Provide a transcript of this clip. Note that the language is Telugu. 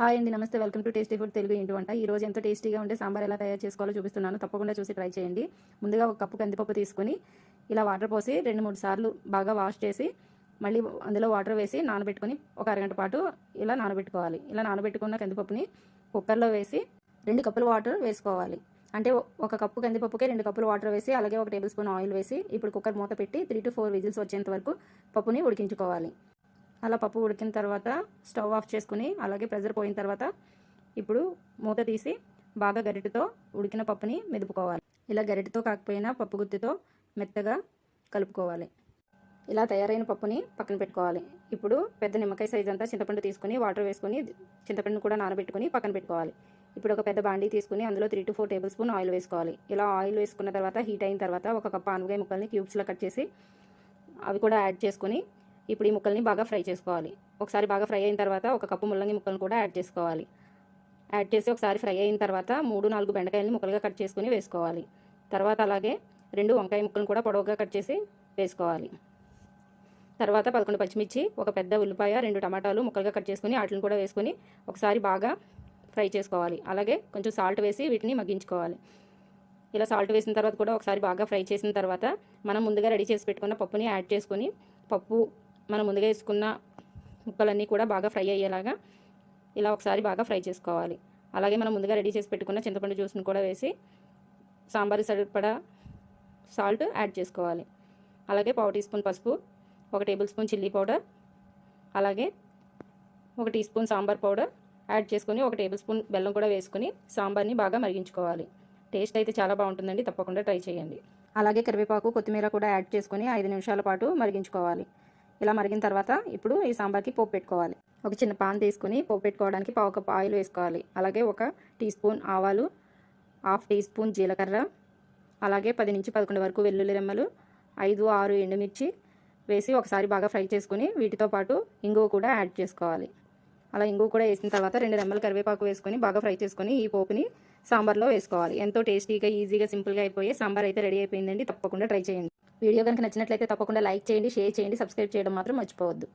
హాయ్ అండి నమస్తే. Welcome to tasty food Telugu ఇంటి వంట. ఈ రోజు ఎంతో టేస్టీగా ఉండే సాంబార్ ఎలా తయారు చేసుకోవాలో చూపిస్తున్నాను. తప్పకుండా చూసి ట్రై చేయండి. ముందుగా ఒక కప్పు కందిపప్పు తీసుకొని ఇలా వాటర్ పోసి రెండు మూడు సార్లు బాగా వాష్ చేసి మళ్ళీ అందులో వాటర్ వేసి నానబెట్టుకొని ఒక అరగంట పాటు ఇలా నానబెట్టుకోవాలి. ఇలా నానబెట్టుకున్న కందిపప్పుని కుక్కర్లో వేసి రెండు కప్పులు వాటర్ వేసుకోవాలి. అంటే ఒక కప్పు కందిపప్పుకే రెండు కప్పులు వాటర్ వేసి అలాగే ఒక టేబుల్ స్పూన్ ఆయిల్ వేసి ఇప్పుడు కుక్కర్ మూత పెట్టి త్రీ టు ఫోర్ విజిల్స్ వచ్చేంత వరకు పప్పుని ఉడికించుకోవాలి. అలా పప్పు ఉడికిన తర్వాత స్టవ్ ఆఫ్ చేసుకుని అలాగే ప్రెజర్ పోయిన తర్వాత ఇప్పుడు మూత తీసి బాగా గరిటెతో ఉడికిన పప్పుని మెదుపుకోవాలి. ఇలా గరిటెతో కాకపోయినా పప్పు గుత్తితో మెత్తగా కలుపుకోవాలి. ఇలా తయారైన పప్పుని పక్కన పెట్టుకోవాలి. ఇప్పుడు పెద్ద నిమ్మకాయ సైజ్ అంతా చింతపండు తీసుకుని వాటర్ వేసుకొని చింతపండు కూడా నానబెట్టుకుని పక్కన పెట్టుకోవాలి. ఇప్పుడు ఒక పెద్ద బాండీ తీసుకుని అందులో three to four tablespoon oil వేసుకోవాలి. ఇలా ఆయిల్ వేసుకున్న తర్వాత హీట్ అయిన తర్వాత ఒక కప్ ఆనగాయ ముక్కల్ని క్యూబ్స్లో కట్ చేసి అవి కూడా యాడ్ చేసుకుని ఇప్పుడు ఈ ముక్కల్ని బాగా ఫ్రై చేసుకోవాలి. ఒకసారి బాగా ఫ్రై అయిన తర్వాత ఒక కప్పు ముల్లంగి ముక్కలను కూడా యాడ్ చేసుకోవాలి. యాడ్ చేసి ఒకసారి ఫ్రై అయిన తర్వాత మూడు నాలుగు బెండకాయలని ముక్కలుగా కట్ చేసుకుని వేసుకోవాలి. తర్వాత అలాగే రెండు వంకాయ ముక్కలను కూడా పొడవుగా కట్ చేసి వేసుకోవాలి. తర్వాత పదకొండు పచ్చిమిర్చి ఒక పెద్ద ఉల్లిపాయ రెండు టమాటాలు ముక్కలుగా కట్ చేసుకుని వాటిని కూడా వేసుకొని ఒకసారి బాగా ఫ్రై చేసుకోవాలి. అలాగే కొంచెం సాల్ట్ వేసి వీటిని మగ్గించుకోవాలి. ఇలా సాల్ట్ వేసిన తర్వాత కూడా ఒకసారి బాగా ఫ్రై చేసిన తర్వాత మనం ముందుగా రెడీ చేసి పెట్టుకున్న పప్పుని యాడ్ చేసుకొని పప్పు మనం ముందుగా వేసుకున్న ముక్కలన్నీ కూడా బాగా ఫ్రై అయ్యేలాగా ఇలా ఒకసారి బాగా ఫ్రై చేసుకోవాలి. అలాగే మనం ముందుగా రెడీ చేసి పెట్టుకున్న చింతపండు జ్యూస్ని కూడా వేసి సాంబార్ సరిపడా సాల్ట్ యాడ్ చేసుకోవాలి. అలాగే పావు టీ స్పూన్ పసుపు ఒక టేబుల్ స్పూన్ చిల్లీ పౌడర్ అలాగే ఒక teaspoon sambar powder add చేసుకొని ఒక టేబుల్ స్పూన్ బెల్లం కూడా వేసుకొని సాంబార్ని బాగా మరిగించుకోవాలి. టేస్ట్ అయితే చాలా బాగుంటుందండి తప్పకుండా ట్రై చేయండి. అలాగే కరివేపాకు కొత్తిమీర కూడా యాడ్ చేసుకొని ఐదు నిమిషాల పాటు మరిగించుకోవాలి. ఇలా మరిగిన తర్వాత ఇప్పుడు ఈ సాంబార్కి పోపు పెట్టుకోవాలి. ఒక చిన్న పాన్ తీసుకుని పోపు పెట్టుకోవడానికి పావు కప్ ఆయిల్ వేసుకోవాలి. అలాగే ఒక టీ స్పూన్ ఆవాలు హాఫ్ టీ స్పూన్ జీలకర్ర అలాగే పది నుంచి పదకొండు వరకు వెల్లుల్లి రెమ్మలు ఐదు ఆరు ఎండుమిర్చి వేసి ఒకసారి బాగా ఫ్రై చేసుకుని వీటితో పాటు ఇంగువ కూడా యాడ్ చేసుకోవాలి. అలా ఇంగువ కూడా వేసిన తర్వాత రెండు రెమ్మలు కరివేపాకు వేసుకొని బాగా ఫ్రై చేసుకొని ఈ పోపుని సాంబార్లో వేసుకోవాలి. ఎంతో టేస్టీగా ఈజీగా సింపుల్గా అయిపోయి సాంబార్ అయితే రెడీ అయిపోయిందండి. తప్పకుండా ట్రై చేయండి. వీడియో కనుక నచ్చినట్లయితే తప్పకుండా లైక్ చేయండి షేర్ చేయండి సబ్స్క్రైబ్ చేయడం మాత్రం మర్చిపోవద్దు.